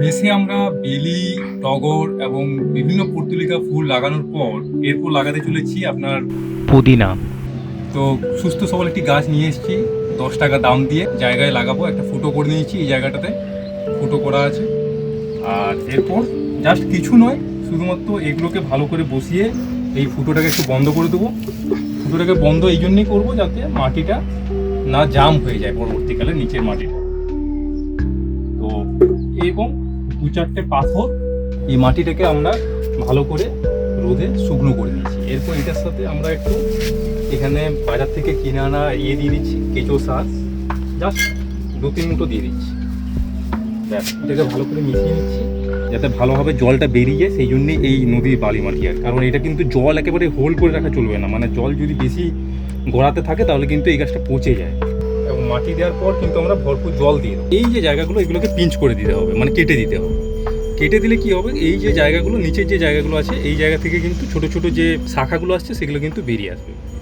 মেসে আমরা বেলি টগর এবং বিভিন্ন পর্তুলিকা ফুল লাগানোর পর এরপর লাগাতে চলেছি আপনার পুদিনা। তো সুস্থ সবল একটি গাছ নিয়ে এসেছি। দশ টাকা দাম দিয়ে জায়গায় লাগাবো। একটা ফুটো করে নিয়েছি এই জায়গাটাতে। ফুটো করা আছে। আর এরপর জাস্ট কিছু নয় শুধুমাত্র এগুলোকে ভালো করে বসিয়ে এই ফুটোটাকে একটু বন্ধ করে দেবো। ফুটোটাকে বন্ধ এই জন্যই করব যাতে মাটিটা না জাম হয়ে যায় পরবর্তীকালে নিচের মাটিটা। তো এবং দু চারটে পাথর এই মাটিটাকে আমরা ভালো করে রোদে শুকনো করে নিয়েছি। এরপর এটার সাথে আমরা একটু এখানে বাজার থেকে কিনে আনা ইয়ে দিয়ে দিচ্ছি, কেঁচো সার। জাস্ট দু তিন মুঠো দিয়ে দিচ্ছি। এটাকে ভালো করে মিশিয়ে নিচ্ছি, যাতে ভালোভাবে জলটা বেরিয়ে যায়, সেই জন্যই এই নদীর বালি মাটি আর কারণ এটা কিন্তু জল একেবারে হোল্ড করে রাখা চলবে না। মানে জল যদি বেশি গড়াতে থাকে, তাহলে কিন্তু এই গাছটা পচে যায়। এবং মাটি দেওয়ার পর কিন্তু আমরা ভরপুর জল দিয়ে দেবো। এই যে জায়গাগুলো, এগুলোকে পিঞ্চ করে দিতে হবে মানে কেটে দিতে হবে। কেটে দিলে কি হবে? এই যে জায়গাগুলো, নিচের যে জায়গাগুলো আছে, এই জায়গা থেকে কিন্তু ছোট ছোট যে শাখাগুলো আসছে, সেগুলো কিন্তু বেরিয়ে আসবে।